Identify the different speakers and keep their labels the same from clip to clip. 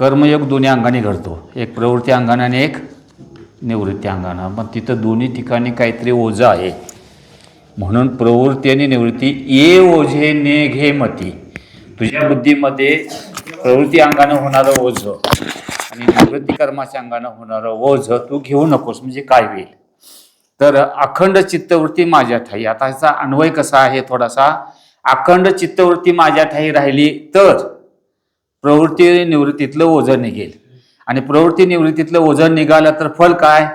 Speaker 1: कर्मयोग दोन्ही अंगाने घडतो. एक प्रवृत्ती अंगानं आणि एक निवृत्ती अंगानं. मग तिथं दोन्ही ठिकाणी काहीतरी ओझं आहे. म्हणून प्रवृत्ती आणि निवृत्ती ये ओझे ने घे मती. तुझ्या बुद्धीमध्ये प्रवृत्ती अंगानं होणारं ओझं आणि निवृत्ती कर्माच्या अंगानं होणारं ओझं तू घेऊ नकोस म्हणजे काय होईल? तर अखंड चित्तवृत्ती माझ्या ठाई. आता ह्याचा अन्वय कसा आहे? थोडासा. अखंड चित्तवृत्ती माझ्या ठाई राहिली तर प्रवृत्ती निवृत्तीतलं ओझं निघेल. आणि प्रवृत्ती निवृत्तीतलं ओझं निघालं तर फल काय?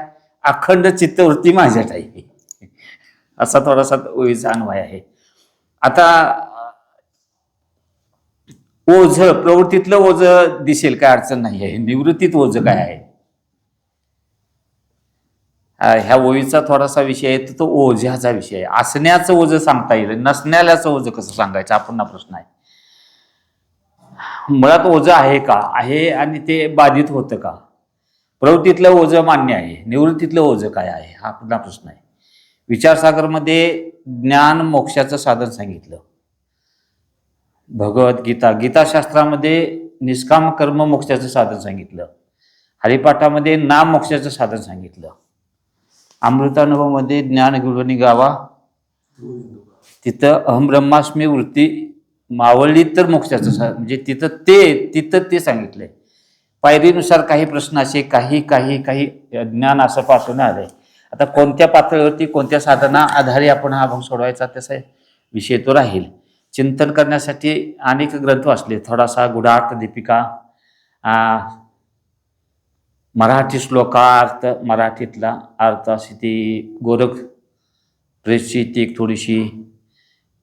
Speaker 1: अखंड चित्तवृत्ती माझ्या ठाई असा थोडासा ओळीचा अन्वय आहे. आता ओझ प्रवृत्तीतलं ओझ दिसेल काय अडचण नाही आहे. निवृत्तीत ओझ काय आहे? ह्या ओळीचा थोडासा विषय आहे तर तो ओझ्याचा विषय आहे. असण्याचं ओझं सांगता येईल. नसण्यालाचं ओझं कसं सांगायचं? हा प्रश्न आहे. मुळात ओझं आहे का? आहे आणि ते बाधित होतं का? प्रवृत्तीतलं ओझं मान्य आहे. निवृत्तीतलं ओझं काय आहे? हा पुन्हा प्रश्न आहे. विचारसागरमध्ये ज्ञान मोक्षाचं साधन सांगितलं. भगवद्गीता गीताशास्त्रामध्ये निष्काम कर्म मोक्षाचं साधन सांगितलं. हरिपाठामध्ये नाम मोक्षाचं साधन सांगितलं. अमृतानुभवमध्ये ज्ञान गुरुनी गावा. तिथं अहम ब्रह्मास्मी वृत्ती मावळली तर मोक्षाचं म्हणजे तिथं ते तिथं ते सांगितलंय. पायरीनुसार काही प्रश्न असे काही काही काही ज्ञान असं पासून आलंय आता कोणत्या पातळीवरती कोणत्या साधना आधारे आपण हा भाग सोडवायचा त्याचा विषय तो राहील. चिंतन करण्यासाठी अनेक ग्रंथ वाचले. थोडासा गुढार्थ दीपिका मराठी मराठी श्लोकार्थ मराठीतला अर्थ अशी ती गोरख प्रेसची ती एक थोडीशी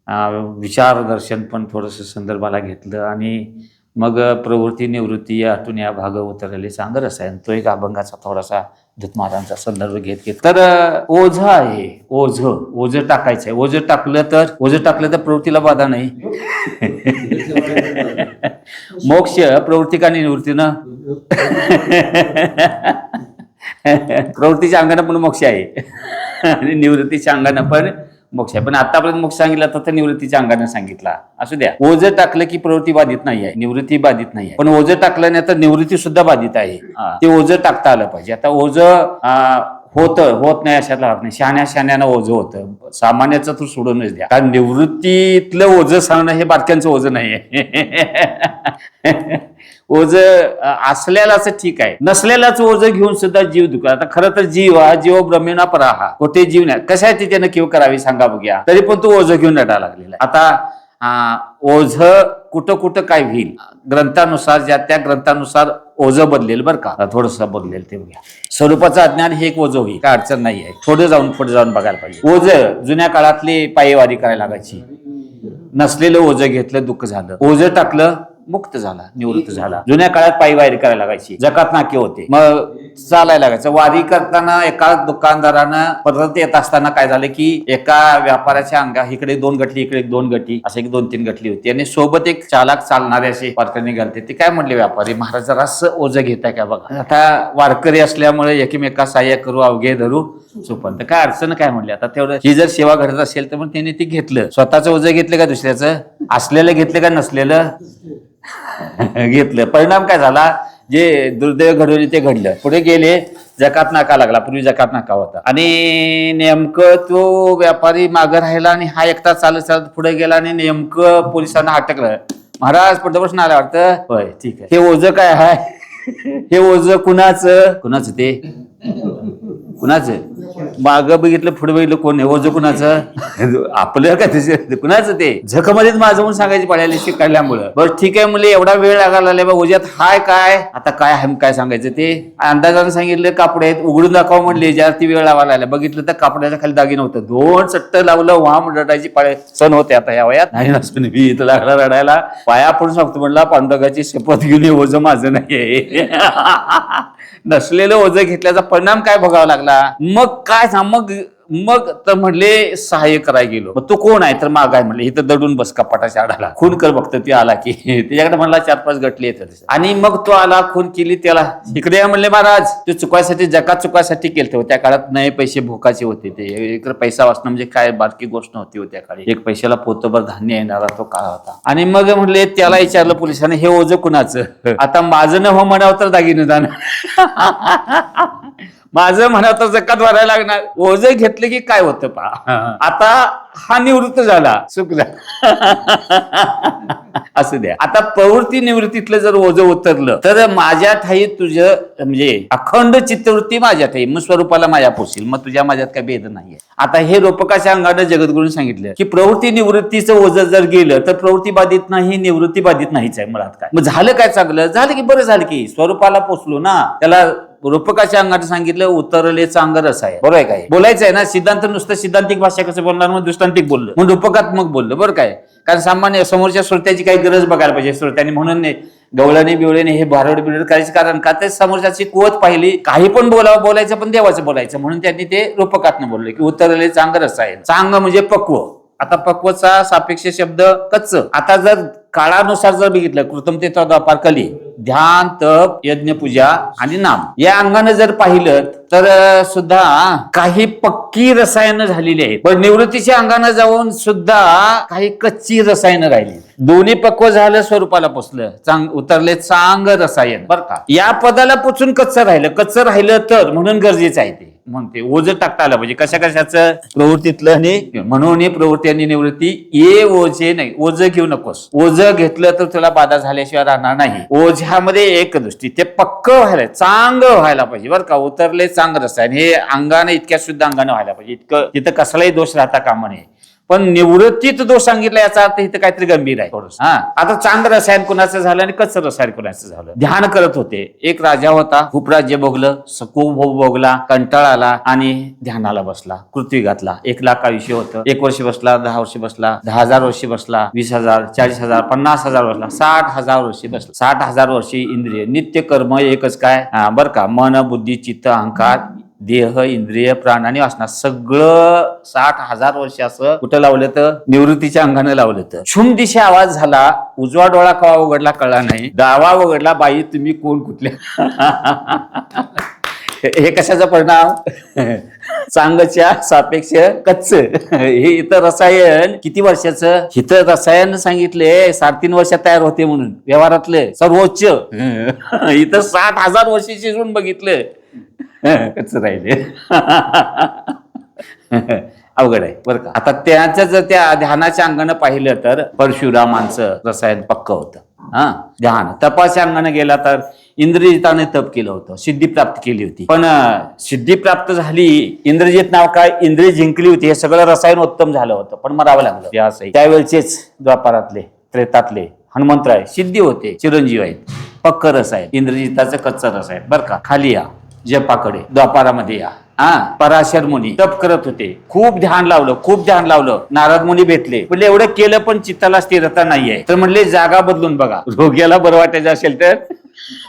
Speaker 1: विचारदर्शन पण थोडंसं संदर्भाला घेतलं आणि मग प्रवृत्ती निवृत्ती यातून या भाग उतरलेले चांगलं रसायन तो एक अभंगाचा थोडासा धुतमारांचा संदर्भ घेत घेत. तर ओझ आहे. ओझ. ओझ टाकायचं आहे ओझ टाकलं तर ओझ टाकलं तर प्रवृत्तीला बाधा नाही. मोक्ष प्रवृत्ती का निवृत्तीनं प्रवृत्तीच्या अंगानं पण मोक्ष आहे. आणि निवृत्तीच्या अंगानं पण मोक्ष आहे. पण आतापर्यंत मोक्ष सांगितला तर निवृत्तीच्या अंगानं सांगितला. असू द्या. ओझ टाकलं की प्रवृत्ती बाधित नाही आहे. निवृत्ती बाधित नाही आहे. पण ओझ टाकलं नाही तर निवृत्ती सुद्धा बाधित आहे. ते ओझ टाकता आलं पाहिजे. आता ओझ होतं होत नाही अशातला भाग नाही शहाण्या शहाण्यानं ओझं होतं. सामान्याचं तू सोडूनच द्या. कारण निवृत्तीतलं ओझ सांगणं हे बारक्यांचं ओझ नाही आहे ओझ असलेलाच ठीक आहे. नसलेलाच ओझ घेऊन सुद्धा जीव दुखला. आता खरं तर जीव हा जीव ब्रह्मिणा परा हा कुठे जीव नाही. कशा त्यानं नक्की करावी सांगा बघूया. तरी पण तू ओझ घेऊन रडा लागलेला आता ओझ कुठं कुठं काय होईल? ग्रंथानुसार ज्या त्या ग्रंथानुसार ओझ बदलेल बरं का. थोडस बदलेल ते बघा स्वरूपाचं अज्ञान हे एक ओझ होईल. काय अडचण नाही आहे. थोडं जाऊन पुढे जाऊन बघायला पाहिजे. ओझ जुन्या काळातली पायवारी करायला लागायची. नसलेलं ओझं घेतलं दुःख झालं. ओझं टाकलं मुक्त झाला. निवृत्त झाला. जुन्या काळात पायी वारी करायला लागायची. जकात नाके होते. मग चालायला लागायचं. वारी करताना एका दुकानदारानं परत येत असताना काय झालं की एका व्यापाऱ्याच्या अंगा इकडे दोन गटली इकडे दोन गटी असे एक दोन तीन गटली होती. आणि सोबत एक चालक चालणारे असे वारकरी घालते ते काय म्हणले व्यापारी? महाराज जरास ओझं घेताय का बघा? आता वारकरी असल्यामुळे एकमेका सहाय्य करू अवघे धरू. सुपंत काय अडचण काय म्हणली? आता तेवढं ही जर सेवा घडत असेल तर मग त्यांनी ते घेतलं. स्वतःचं ओझं घेतलं का दुसऱ्याचं? असलेलं घेतलं का नसलेलं? घेतलं. परिणाम काय झाला? जे दुर्दैव घडवले ते घडलं. पुढे गेले जकात नाका लागला. पूर्वी जकात नाका होता. आणि नेमकं तो व्यापारी मागं राहिला आणि हा एकटा चालत चालत पुढे गेला आणि नेमकं पोलिसांना अटकलं. महाराज प्रश्न आला वाटतं? होय ठीक आहे. हे ओझ काय आहे? हे ओझ कुणाचं? कुणाचं ते? कुणाचं? माग बघितलं पुढे बघितलं कोण आहे? हो, ओझ कुणाचं? आपलं का त्याचे कुणाचं ते? झकमध्येच माझं म्हणून सांगायची पडायला शिकायल्यामुळं बरं ठीक आहे मुले एवढा वेळ लागायला लागला बा ओझ्यात हाय काय? आता काय हाय काय सांगायचं ते? अंदाजानं सांगितलं कापड आहेत उघडून दाखव म्हणले ज्या ती वेळ लावायला लागला. बघितलं तर कापडाच्या खाली दागिन होतं. दोन चट्ट लावलं वाम रडायची पाळे सण होते आता या वयात. नाही नसून मी इथं लागला रडायला. पाया पडून सांगतो म्हणला पांडुरंगाची शपथ घेऊन हे ओझं माझं नाही नसलेलं ओझं घेतल्याचा परिणाम काय बघावा लागला? मग काय सांग मग मग तर म्हणले सहाय्य करायला गेलो. मग तो कोण आहे? तर माग आहे म्हणले इथं दडून बस कपाटाच्या आडाला. खून कर बघतो ती आला की. त्याच्याकडे म्हणला चार पाच गटले येतात आणि मग तो आला खून केली त्याला. इकडे या म्हणले महाराज ते चुकायसाठी जगात चुकायसाठी केलं हो, त्या काळात नये पैसे भोकाचे होते ते. इकडे पैसा वाचणं म्हणजे काय बारकी गोष्ट नव्हती हो त्या काळी. एक पैशाला पोतभर धान्य येणारा तो काळ होता. आणि मग म्हणले त्याला विचारलं पोलिसांनी हे ओझं कुणाचं? आता माझं न हो म्हणावं तर दागिनं जाणार माझं म्हणा तर जकात भरायला लागणार. ओझ घेतलं की काय होतं पा आता हा निवृत्त झाला. चुकला. असू द्या. आता प्रवृत्ती निवृत्तीतलं जर ओझ उतरलं तर माझ्या ठाई तुझं म्हणजे अखंड चित्तवृत्ती माझ्या ठाई मग स्वरूपाला माझ्या पोचील मग तुझ्या माझ्यात काय भेद नाहीये. आता हे रोपकाच्या अंगानं जगद्गुरून सांगितलं की प्रवृत्ती निवृत्तीचं ओझ जर गेलं तर प्रवृत्ती बाधित नाही निवृत्ती बाधित नाहीच आहे. मुळात काय? मग झालं काय चांगलं? झालं की बरं झालं की. स्वरूपाला पोचलो ना त्याला रूपकाच्या अंगाने सांगितलं उतरले चांग रस आहे. बरोबर काय? बोलायचं आहे ना सिद्धांत नुसतं सिद्धांतिक भाषा कसं बोलणार? मग दृष्टांतिक बोललं. मग रूपकात्मक बोललं. बरं काय? कारण सामान्य समोरच्या श्रोत्याची काही गरज बघायला पाहिजे. श्रोत्याने म्हणून नाही बिवळ्याने हे भारड बिरड करायचं कारण का? ते समोरच्याची कुवत पाहिली. काही पण बोलावं बोलायचं पण देवाचं बोलायचं. म्हणून त्यांनी ते रूपकातनं बोलले की उतरले चांग रस आहे. चांग म्हणजे पक्व. आता पक्वचा सापेक्ष शब्द कच्च. आता जर काळानुसार जर बघितलं कृतमतेचा व्यापार कली. ध्यान तप यज्ञ पूजा आणि नाम. या अंगाने जर पाहिलं तर सुद्धा काही पक्की रसायनं झालेली आहेत. पण निवृत्तीच्या अंगाने जाऊन सुद्धा काही कच्ची रसायनं राहिली दोन्ही पक्व झालं स्वरूपाला पोचलं. चांग उतरले चांग रसायन. बर का? या पदाला पोचून कच्चं राहिलं. कच्चं राहिलं तर म्हणून गरजेचं आहे ते. म्हणते ओझ टाकता आलं पाहिजे. कशा कशाचं? प्रवृत्तीतलं आणि म्हणून हे प्रवृत्ती आणि निवृत्ती ये ओझे नाही. ओझ घेऊ नकोस. ओझ घेतलं तर तुला बाधा झाल्याशिवाय राहणार नाही. ओझ्यामध्ये एक दृष्टी. ते पक्क व्हायला चांग व्हायला पाहिजे. बरं का उतरले चांग आणि हे अंगाने इतक्या शुद्ध अंगाने व्हायला पाहिजे. इतकं तिथं कसलाही दोष राहता कामा नये. पण निवृत्तीत दोष सांगितला याचा अर्थ इथं काहीतरी गंभीर आहे. हा. आता चांग रसायन कुणाचं झालं आणि कच्चं रसायन कुणाचं झालं? ध्यान करत होते. एक राजा होता खूप राज्य भोगलं खूप भोग भोगला कंटाळा आला आणि ध्यानाला बसला पृथ्वी घातला. एक लाख आयुष्य होतं. एक वर्ष बसला दहा वर्ष बसला दहा हजार वर्षी बसला वीस हजार चाळीस हजार पन्नास हजार बसला साठ हजार वर्षी बसला. साठ हजार वर्षी इंद्रिय नित्य कर्म एकच काय? बरं का. मन बुद्धी चित्त अहंकार देह इंद्रिय प्राण आणि वासना सगळं साठ हजार वर्ष असं कुठं लावलं तर? निवृत्तीच्या अंगाने लावलं तर. छुम दिशा आवाज झाला उजवा डोळा कवा उघडला कळला नाही डावा उघडला बाई तुम्ही कोण कुठल्या हे कशाचा परिणाम? चांगच्या सापेक्ष कच्च. हे इथं रसायन किती वर्षाचं? इथं रसायन सांगितले साडेतीन वर्षात तयार होते म्हणून व्यवहारातले सर्वोच्च. इथं साठ हजार वर्ष शिजून बघितलं. कच राहिले? अवघड आहे बरं का? आता त्याचं जर त्या ध्यानाच्या अंगानं पाहिलं तर परशुरामांचं रसायन पक्क होतं. हा ध्यान. तपाच्या अंगानं गेला तर इंद्रजिताने तप केलं होतं सिद्धी प्राप्त केली होती. पण सिद्धी प्राप्त झाली इंद्रजित नाव काय? इंद्रिय जिंकली होती हे सगळं रसायन उत्तम झालं होतं पण मरावं लागलं. असं त्यावेळचेच द्वापारातले त्रेतातले हनुमंतराय सिद्धी होते चिरंजीव आहेत. पक्क रस आहे इंद्रजिताचं कच्चं रस आहे बरं का? खाली या. जपाकडे द्वापारामध्ये या. हा पराशर मुनी तप करत होते. खूप ध्यान लावलं खूप ध्यान लावलं. नारद मुनी भेटले. म्हणजे एवढं केलं पण चित्ताला स्थिरता नाहीये. तर म्हणले जागा बदलून बघा. रोग्याला बरं वाटायचं असेल तर?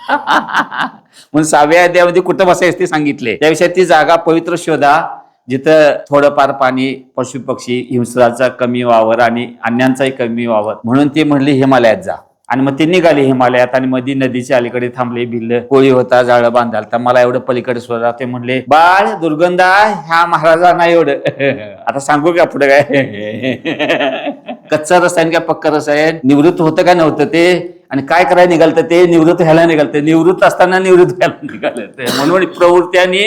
Speaker 1: म्हणून सहाव्या अध्यायामध्ये कुठं बसायचं ते सांगितले. त्याविषयी ती जागा पवित्र शोधा. जिथं थोडंफार पाणी पशु पक्षी हिंसराचा कमी वावर आणि अन्यांचाही कमी वावर. म्हणून ते म्हणले हिमालयात जा. आणि मग ते निघाले हिमालयात आणि मध्ये नदीच्या अलीकडे थांबले भिल्ल. कोळी होता जाळं बांधाल तर मला एवढं पलीकडे स्वतः ते म्हणले बाळ दुर्गंधा ह्या महाराजांना एवढं. आता सांगू का पुढे काय? कच्चा रसायन का पक्का रसायन निवृत्त होतं का नव्हतं ते? आणि काय करायला निघालतं ते? निवृत्त व्हायला निघालतं. निवृत्त असताना निवृत्त व्हायला निघालं म्हणून प्रवृत्ती आणि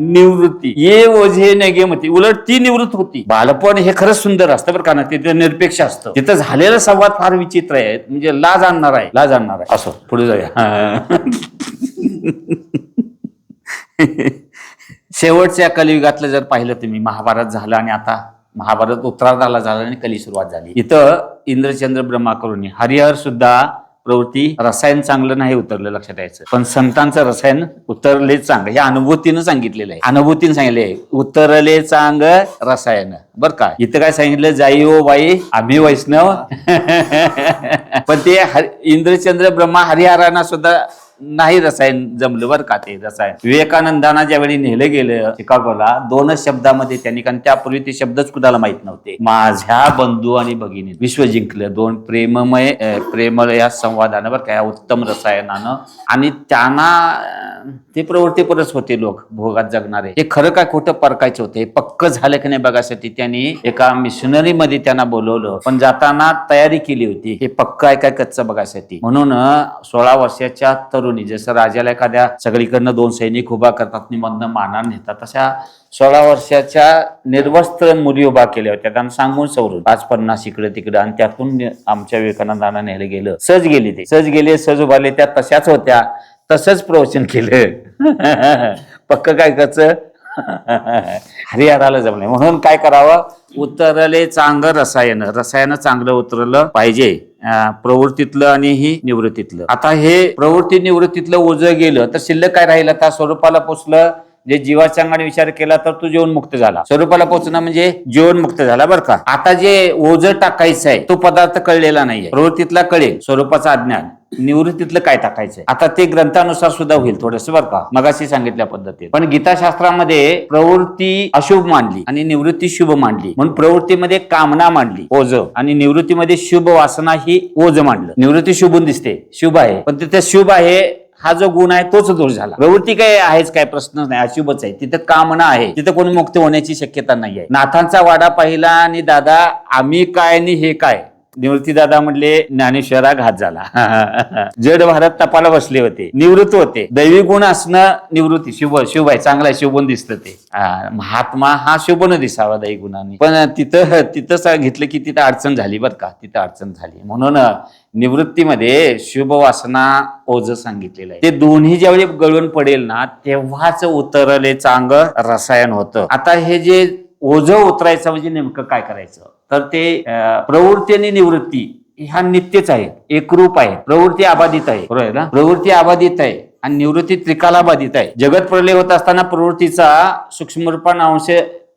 Speaker 1: निवृत्ती. ये ओझे नगे मती. उलट ती निवृत्त होती. बालपण हे खरंच सुंदर असतं बरं का ना तिथे निरपेक्ष असतं. तिथं झालेला संवाद फार विचित्र आहे. म्हणजे लाज आणणार आहे. लाज आणणार आहे. असो पुढे जाऊया. शेवटच्या कलियुगातलं जर पाहिलं तुम्ही महाभारत झालं आणि आता महाभारत उत्तरार्धाला झालं आणि कली सुरुवात झाली. इथं इंद्रचंद्र ब्रह्मा करून हरिहर सुद्धा प्रवृत्ती रसायन चांगलं नाही उतरलं लक्षात यायचं. पण संतांचं रसायन उतरले चांग हे अनुभूतीनं सांगितलेलं आहे. अनुभूतीनं सांगितले उतरले चांग रसायन. बर का? इथं काय सांगितलं? जाई ओ बाई आम्ही वैष्णव. पण ते हर- इंद्रचंद्र ब्रह्मा हरिहरांना सुद्धा नाही रसायन जमलं बरं का ते रसायन. विवेकानंदांना ज्यावेळी नेलं गेलं शिकागोला दोनच शब्दामध्ये त्यांनी कारण त्यापूर्वी ते शब्दच कुणाला माहीत नव्हते. माझ्या बंधू आणि भगिनी. विश्व जिंकलं. दोन प्रेममय प्रेमळ या संवादानं बरं का या उत्तम रसायनानं. आणि त्यांना ते प्रवृत्तीपरच होते लोक भोगात जगणारे. हे खरं काय खोटं परकायचे होते? पक्क झालं की नाही बघायसाठी त्यांनी एका मिशनरी मध्ये त्यांना बोलवलं. पण जाताना तयारी केली होती. हे पक्क आहे काय कच्चं बघायसाठी म्हणून सोळा वर्षाच्या तरुणी जसं राजाला एखाद्या सगळीकडनं दोन सैनिक उभा करतात निमधनं मानार नेतात तशा सोळा वर्षाच्या निर्वस्त्र मुली उभा केल्या होत्या. त्यांना सांगून सवरून पाच पन्नास इकडे तिकडे. आणि त्यातून आमच्या विवेकानंदांना नेलं गेलं. सहज गेली ते. सहज गेले सहज उभारले. त्या तशाच होत्या. तसंच प्रवचन केलं. पक्क काय कच हरियाणाला जमले. म्हणून काय करावं? उतरले चांगलं रसायन. रसायन चांगलं उतरलं पाहिजे. प्रवृत्तीतलं आणि ही निवृत्तीतलं. आता हे प्रवृत्ती निवृत्तीतलं ओझं गेलं तर शिल्लक काय राहिलं? त्या स्वरूपाला पोचलं. जे जीवाच्या विचार केला तर तो जीवनमुक्त झाला. स्वरूपाला पोचणं म्हणजे जीवनमुक्त झाला बरं का. आता जे ओझ टाकायचं आहे तो पदार्थ कळलेला नाहीये. प्रवृत्तीतला कळेल स्वरूपाचा अज्ञान. निवृत्तीतलं काय टाकायचंय? आता ते ग्रंथानुसार सुद्धा होईल थोडस बरं का. मगाशी सांगितल्या पद्धतीत. पण गीताशास्त्रामध्ये प्रवृत्ती अशुभ मांडली आणि निवृत्ती शुभ मांडली म्हणून प्रवृत्तीमध्ये कामना मांडली ओझ. आणि निवृत्तीमध्ये शुभ वासना ही ओझ मांडलं. निवृत्ती शुभून दिसते शुभ आहे. पण तिथे शुभ आहे हा जो गुण आहे तोच दोष झाला. प्रवृत्ती काय आहेच काय प्रश्नच नाही अशुभच आहे. तिथं कामना आहे. तिथं कोणी मुक्त होण्याची शक्यता नाही आहे नाथांचा वाडा पाहिला आणि दादा आम्ही काय आणि हे काय? निवृत्ती दादा म्हणले ज्ञानेश्वरा घात झाला. जड भारत तपाला बसले होते. निवृत्त होते. दैवी गुण असणं निवृत्ती. शुभ शुभ आहे. चांगला आहे. शुभन दिसत ते. महात्मा हा शुभन दिसावा दैवी गुणाने. पण तिथं तिथं घेतलं की तिथं अडचण झाली बरं का. तिथं अडचण झाली. म्हणून निवृत्तीमध्ये शुभ वासना ओझ सांगितलेलं आहे. ते दोन्ही ज्यावेळी गळून पडेल ना तेव्हाच उतरले चांग रसायन होतं. आता हे जे ओझ उतरायचं म्हणजे नेमकं काय करायचं? तर ते प्रवृत्ती आणि निवृत्ती ह्या नित्यच आहेत. एकरूप आहे प्रवृत्ती अबाधित आहे. बरोबर ना? प्रवृत्ती अबाधित आहे आणि निवृत्ती त्रिकाला बाधित आहे. जगत प्रलय होत असताना प्रवृत्तीचा सूक्ष्मरूपान अंश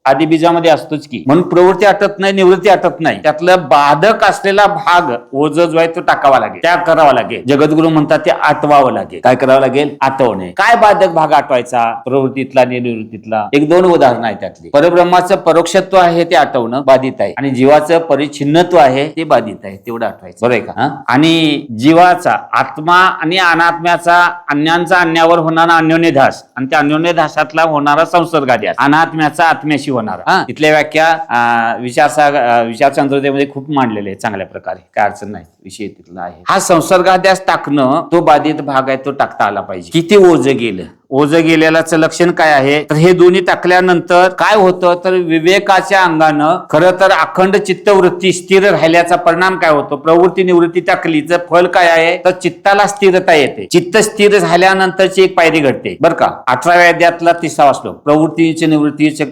Speaker 1: आधी बीजामध्ये असतोच की. म्हणून प्रवृत्ती आटत नाही निवृत्ती आटत नाही. त्यातलं बाधक असलेला भाग ओझ जो आहे तो टाकावा लागेल. त्याग करावा लागेल. जगद्गुरु म्हणतात ते आटवावं लागेल. काय करावं लागेल? आटवणे. काय बाधक भाग आटवायचा? प्रवृत्तीतला निवृत्तीतला. एक दोन उदाहरणं आहेत त्यातली. परब्रह्माचं परोक्षत्व आहे ते आटवणं बाधित आहे. आणि जीवाचं परिच्छिन्नत्व आहे ते बाधित आहे. तेवढं आठवायचं बरोबर आहे का? आणि जीवाचा आत्मा आणि अनात्म्याचा अन्यांचा अन्यावर होणारा अन्योन्य ध्यास आणि त्या अन्योन्य ध्यासातला होणारा संसर्गाध्यास अनात्म्याचा आत्म्याशी होणारा. हा. इथल्या व्याख्या विचारसा विचार चंद्रोदयमध्ये खूप मांडलेले आहे चांगल्या प्रकारे. काय अडचण नाही. विषय तिथला आहे. हा संसर्गाध्यास टाकणं तो बाधित भाग आहे तो टाकता आला पाहिजे. किती ओझ गेलं? ओझ गेलेल्याचं लक्षण काय आहे? तर हे दोन्ही टाकल्यानंतर काय होतं? तर विवेकाच्या अंगानं खरं तर अखंड चित्तवृत्ती स्थिर राहिल्याचा परिणाम काय होतो? प्रवृत्ती निवृत्ती टाकलीचं फल काय आहे? तर चित्ताला स्थिरता येते. चित्त स्थिर झाल्यानंतरची एक पायरी घडते. बरं का? अठराव्या अध्यायातला तिसरा श्लोक. प्रवृत्तीचे निवृत्तीचे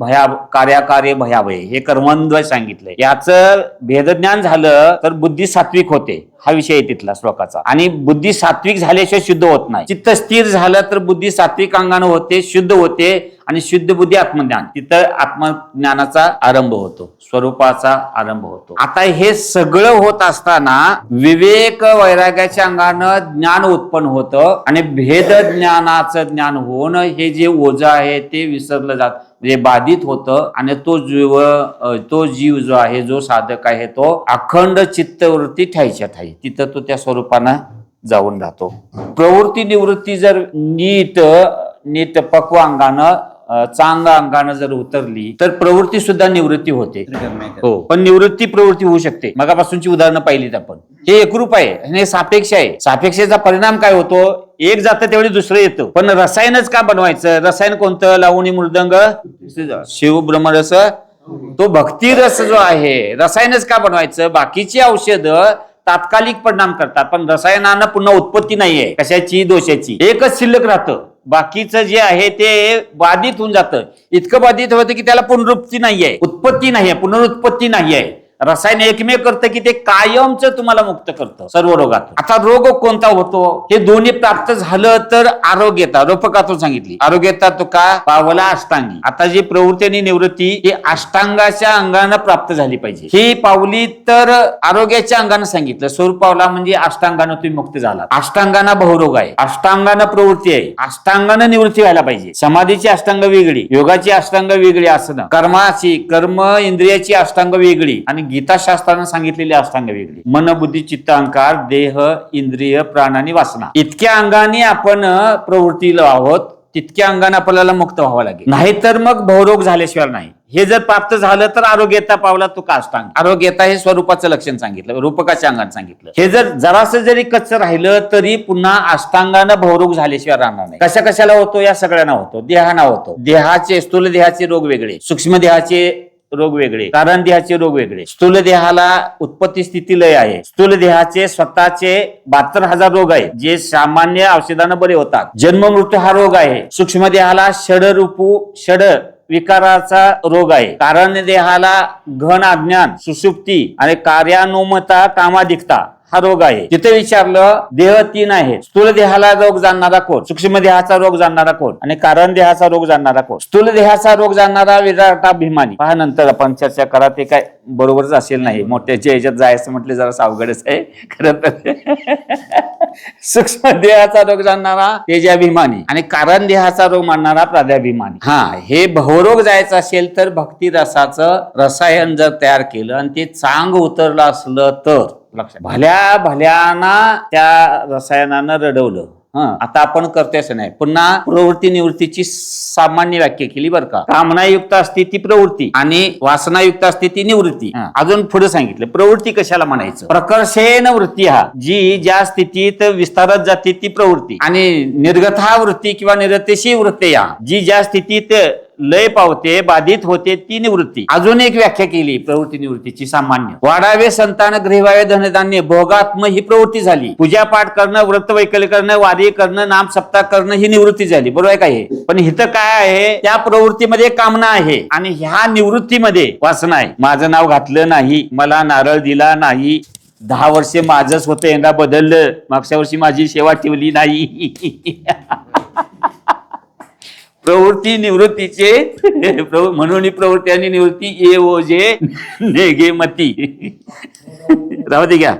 Speaker 1: भया कार्याकार्य भयावय. हे कर्मद्वय सांगितलंय. याचं भेदज्ञान झालं तर बुद्धी सात्विक होते. हा विषय आहे तिथला श्लोकाचा. आणि बुद्धी सात्विक झाल्याशिवाय शुद्ध होत नाही. चित्त स्थिर झालं तर बुद्धी सात्विक अंगानं होते शुद्ध होते. आणि शुद्ध बुद्धी आत्मज्ञान. तिथं आत्मज्ञानाचा आरंभ होतो. स्वरूपाचा आरंभ होतो. आता हे सगळं होत असताना विवेक वैराग्याच्या अंगानं ज्ञान उत्पन्न होतं आणि भेद ज्ञानाचं ज्ञान होणं हे जे ओझ आहे ते विसरलं जात म्हणजे बाधित होतं आणि तो जीव तो जीव जो आहे जो साधक आहे तो अखंड चित्तवृत्ती ठायच्या ठाई तिथं तो त्या स्वरूपानं जाऊन राहतो. प्रवृत्ती निवृत्ती जर नीट नीट पक्व अंगानं अ, चांग अंगानं जर उतरली तर प्रवृत्ती सुद्धा निवृत्ती होते. हो पण निवृत्ती प्रवृत्ती होऊ शकते. मगापासूनची उदाहरणं पाहिलीत आपण. हे एकरूप आहे आणि हे सापेक्ष आहे. सापेक्षेचा परिणाम काय होतो? एक जातं तेवढी दुसरं येतं. पण रसायनच का बनवायचं? रसायन कोणतं? लावणी मृदंग? शिव ब्रह्मरस तो भक्ती रस जो आहे रसायनच का बनवायचं? बाकीची औषधं तात्कालिक परिणाम करतात. पण रसायनानं पुन्हा उत्पत्ती नाहीये. कशाची? दोषाची. एकच शिल्लक राहतं. बाकीचं जे आहे ते बाधित होऊन जातं. इतकं बाधित होतं की त्याला पुनरुत्पत्ती नाहीये उत्पत्ती नाहीये पुनरुत्पत्ती नाहीये. रसायन एकमेव करतं की ते कायमच तुम्हाला मुक्त करतं सर्व रोगात आता रोग कोणता होतो? हे दोन्ही प्राप्त झालं तर आरोग्यता रोपकातून सांगितली? आरोग्यता तो का? पावला अष्टांगी. आता जी प्रवृत्ती आणि निवृत्ती ही अष्टांगाच्या अंगानं प्राप्त झाली पाहिजे. ही पावली तर आरोग्याच्या अंगानं सांगितलं. स्वरूप पावला म्हणजे अष्टांगानं तुम्ही मुक्त झाला अष्टांगाना बहुरोग आहे. अष्टांगानं प्रवृत्ती आहे. अष्टांगानं निवृत्ती व्हायला पाहिजे. समाधीची अष्टांग वेगळी योगाची अष्टांग वेगळी असणं कर्माची कर्म इंद्रियाची अष्टांग वेगळी आणि गीताशास्त्रानं सांगितलेली अष्टांग वेगळी. मन बुद्धी चित्त अंकार देह इंद्रिय प्राण आणि वासना. इतक्या अंगाने आपण प्रवृत्तीला आहोत तितक्या अंगाने आपल्याला मुक्त व्हावं लागेल. नाहीतर मग भवरोग झाल्याशिवाय नाही. हे जर प्राप्त झालं तर आरोग्यता पावला तो का अष्टांग. आरोग्यता हे स्वरूपाचं लक्षण सांगितलं रूपकाच्या अंगाने सांगितलं. हे जर जरासं जरी कच्च राहिलं तरी पुन्हा अष्टांगानं भवरोग झाल्याशिवाय राहणार नाही. कशा कशाला होतो या सगळ्यांना होतो. देहाना होतो. देहाचे स्थूल देहाचे रोग वेगळे. सूक्ष्म देहाचे रोग वेगळे. कारण देहाचे रोग वेगळे. स्थूल देहाला उत्पत्ती स्थिती लय आहे. स्थूल देहाचे स्वतःचे बहात्तर हजार रोग आहेत जे सामान्य औषधानं बरे होतात. जन्म मृत्यू हा रोग आहे. सूक्ष्म देहाला षड रूपू षड विकाराचा रोग आहे. कारण देहाला घन अज्ञान सुसुप्ती आणि कार्यानुमता कामाधिकता हा रोग आहे. तिथे विचारलं देह तीन आहे स्थूल देहाला रोग जाणणारा कोण? सूक्ष्म देहाचा रोग जाणणारा कोण? आणि कारण देहाचा रोग जाणणारा कोण? स्थूल देहाचा रोग जाणणारा विराटाभिमानी पहा नंतर आपण चर्चा करा ते काय बरोबरच असेल नाही. मोठ्याच्या याच्यात जायचं म्हटले जरा सावघडच आहे. खरं तर सूक्ष्म देहाचा रोग जाणणारा तेजाभिमानी. आणि कारण देहाचा रोग मानणारा प्राध्याभिमानी. हा हे भवरोग जायचं असेल तर भक्ती रसाचं रसायन जर तयार केलं आणि ते चांग उतरलं असलं तर. लक्षात. भल्या भल्याना त्या रसायनानं रडवलं. हं, आता आपण करतोय असं नाही. पुन्हा प्रवृत्ती निवृत्तीची सामान्य व्याख्या केली बरं का. कामनायुक्त असते ती प्रवृत्ती आणि वासनायुक्त असते ती निवृत्ती. अजून पुढे सांगितलं. प्रवृत्ती कशाला म्हणायचं? प्रकर्षेन वृत्ती हा. जी ज्या स्थितीत विस्तारत जाते ती प्रवृत्ती. आणि निर्गथा वृत्ती किंवा निरतेशी वृत्ती या. जी ज्या स्थितीत लय पावते बाधित होते ती निवृत्ती. अजून एक व्याख्या केली प्रवृत्ती निवृत्तीची सामान्य. वाढावे संतान गृहवावे धनधान्य भोगात्म ही प्रवृत्ती झाली. पूजा पाठ करणं व्रत वैकल्य करणं वारी करणं नाम सप्ताह करणं ही निवृत्ती झाली. बरोबर आहे का हे? पण इथं काय आहे? त्या प्रवृत्तीमध्ये कामना आहे आणि ह्या निवृत्तीमध्ये वासना आहे. माझं नाव घातलं नाही मला नारळ दिला नाही दहा वर्षे माझंच होतं यंदा बदललं मागच्या वर्षी माझी सेवा ठेवली नाही. प्रवृत्ती निवृत्तीचे प्रव- म्हणून ही प्रवृत्ती आणि निवृत्ती ये ओजे नेगे मती राहू दे घ्या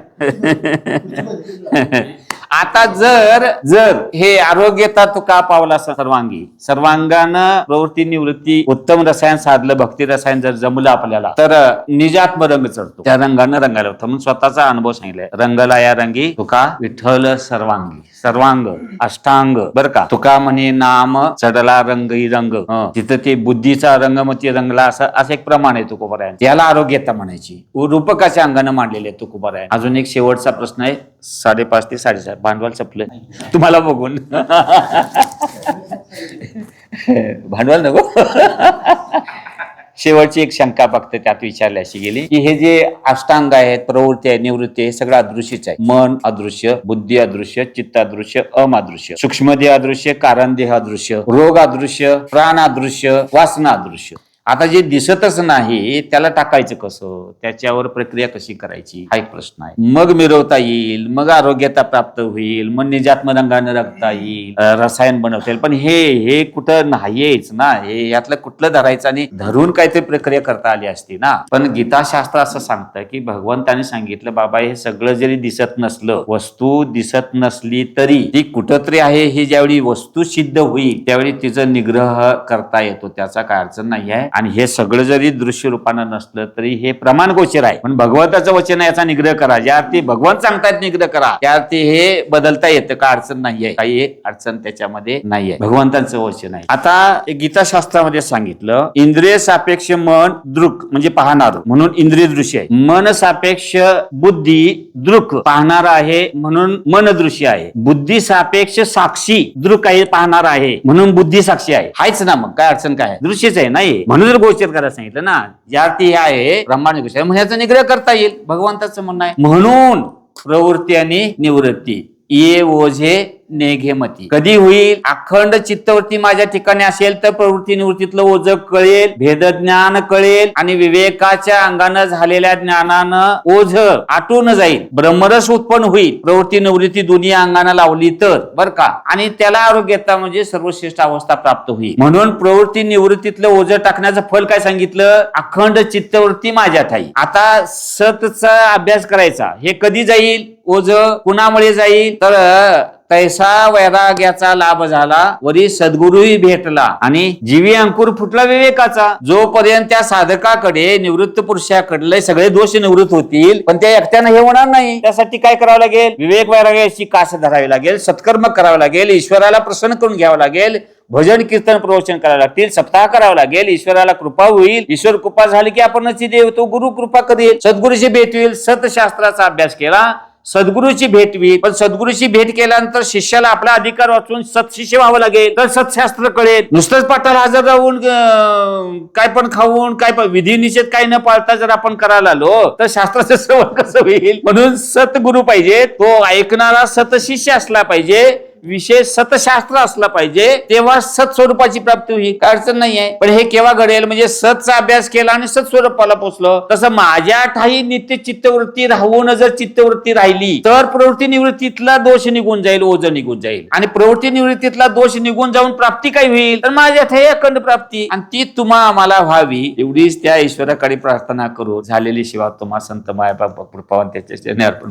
Speaker 1: आता जर जर हे आरोग्यता तो का पावला सर्वांगी? सर्वांगानं प्रवृत्ती निवृत्ती उत्तम रसायन साधलं भक्ती रसायन जर जमलं आपल्याला तर निजात्म रंग चढतो. त्या रंगानं रंगायला होतं म्हणून स्वतःचा अनुभव सांगितलाय. रंगला या रंगी तुका विठ्ठल सर्वांगी. सर्वांग अष्टांग बर का? तुका म्हणे नाम चढला रंग ही. रंग. तिथं ते बुद्धीचा रंग मग ते रंगला असं असं एक प्रमाण आहे तुकोबरायन याला आरोग्यता म्हणायची. रूपकाच्या अंगानं मांडलेले तुकोबरायन अजून एक शेवटचा प्रश्न आहे. साडेपाच ते साडेसात भांडवल संपलं. तुम्हाला बघून. भांडवल नको. शेवटची एक शंका फक्त त्यात विचारली अशी गेली की हे जे अष्टांग आहेत प्रवृत्ती आहे निवृत्ती आहे हे सगळं अदृश्यच आहे. मन अदृश्य बुद्धी अदृश्य चित्त अदृश्य अम अदृश्य. सूक्ष्म देह अदृश्य कारण देह अदृश्य रोग अदृश्य प्राण अदृश्य वासना अदृश्य. आता जे दिसतच नाही त्याला टाकायचं कसं? त्याच्यावर प्रक्रिया कशी करायची? हा एक प्रश्न आहे. मग मिरवता येईल मग आरोग्यता प्राप्त होईल मग निजात्म रंगाने रंगता येईल रसायन बनवता येईल. पण हे हे कुठं नाहीयेच ना. हे यातलं कुठलं धरायचं आणि धरून काहीतरी प्रक्रिया करता आली असती ना. पण गीताशास्त्र असं सांगतं की भगवंताने सांगितलं बाबा हे सगळं जरी दिसत नसलं वस्तू दिसत नसली तरी ती कुठंतरी आहे ही ज्यावेळी वस्तू सिद्ध होईल त्यावेळी तिचं निग्रह करता येतो. त्याचा काय अडचण नाही आहे आणि हे सगळं जरी दृश्य रूपानं नसलं तरी हे प्रमाण गोचर आहे. पण भगवंताचं वचन आहे याचा निग्रह करा. ज्या अर्थी भगवान सांगतायत निग्रह करा. त्या अर्थी हे बदलता येतं. का अडचण नाहीये. काही अडचण त्याच्यामध्ये नाहीये. भगवंतांचं वचन आहे. आता गीताशास्त्रामध्ये सांगितलं इंद्रिय सापेक्ष मन दृक म्हणजे पाहणार. म्हणून इंद्रिय दृश्य आहे. मन सापेक्ष बुद्धी दृक पाहणार आहे म्हणून मन दृश्य आहे. बुद्धी सापेक्ष साक्षी दृक आहे पाहणार आहे म्हणून बुद्धी साक्षी आहे. हायच ना मग. काय अडचण काय दृश्यच आहे नाही म्हणून जर गोचर करायला सांगितलं ना ज्या अर्थी हे आहे ब्रह्मांड गोचर मग याचा निग्रह करता येईल. भगवंताचं म्हणणं आहे. म्हणून प्रवृत्ती आणि निवृत्ती. ये ओझे नेघेमती. कधी होईल? अखंड चित्तवृत्ती माझ्या ठिकाणी असेल तर प्रवृत्ती निवृत्तीतलं ओझ कळेल भेदज्ञान कळेल आणि विवेकाच्या अंगानं झालेल्या ज्ञानानं ओझ आटून जाईल. ब्रह्मरस उत्पन्न होईल. प्रवृत्ती निवृत्ती दोन्ही अंगानं लावली तर बर का? आणि त्याला आरोग्यता म्हणजे सर्वश्रेष्ठ अवस्था प्राप्त होईल. म्हणून प्रवृत्ती निवृत्तीतलं ओझ टाकण्याचं फल काय सांगितलं? अखंड चित्तवृत्ती माझ्या ठाई. आता सतचा अभ्यास करायचा. हे कधी जाईल? ओझ कुणामुळे जाईल? तर तैसा वैराग्याचा लाभ झाला वरी सद्गुरूही भेटला आणि जीवी अंकुर फुटला विवेकाचा. जोपर्यंत त्या साधकाकडे निवृत्त पुरुषाकडले सगळे दोष निवृत्त होतील पण त्या एकट्यानं हे होणार नाही. त्यासाठी काय करावं लागेल? विवेक वैराग्याची कास धरावी लागेल सत्कर्म करावं लागेल ईश्वराला प्रसन्न करून घ्यावं लागेल भजन कीर्तन प्रवचन करावं लागतील सप्ताह करावं लागेल ईश्वराला कृपा होईल. ईश्वर कृपा झाली की आपण देव तो गुरु कृपा करेल. सद्गुरूची भेट होईल सतशास्त्राचा अभ्यास केला सद्गुरूची भेट होईल पण सद्गुरूची भेट केल्यानंतर शिष्याला आपला अधिकार वाचून सत्शिष्य व्हावं लागेल. तर सतशास्त्र कळेल. नुसतंच पाठाला हजर राहून काय पण खाऊन काय पण विधी निषेध काही न पाळता जर आपण करायला आलो तर शास्त्राचं श्रवण कसं होईल? म्हणून सतगुरु पाहिजे तो ऐकणारा सतशिष्य असला पाहिजे. विशेष सतशास्त्र असला पाहिजे तेव्हा सत स्वरूपाची प्राप्ती होईल. काय अडचण आहे पण हे केव्हा घडेल? म्हणजे सतचा अभ्यास केला आणि सत स्वरूपाला पोचलो. तसं माझ्या ठाई नित्य चित्तवृत्ती राहून जर चित्तवृत्ती राहिली तर प्रवृत्ती निवृत्तीतला दोष निघून जाईल ओझ निघून जाईल. आणि प्रवृत्ती निवृत्तीतला दोष निघून जाऊन प्राप्ती काय होईल? तर माझ्या ठाई अखंड प्राप्ती. आणि ती तुम्हा आम्हाला व्हावी. एवढीच त्या ईश्वराकडे प्रार्थना करू झालेली शिवा तुम्हा संत माया कृपावन त्याच्या अर्पण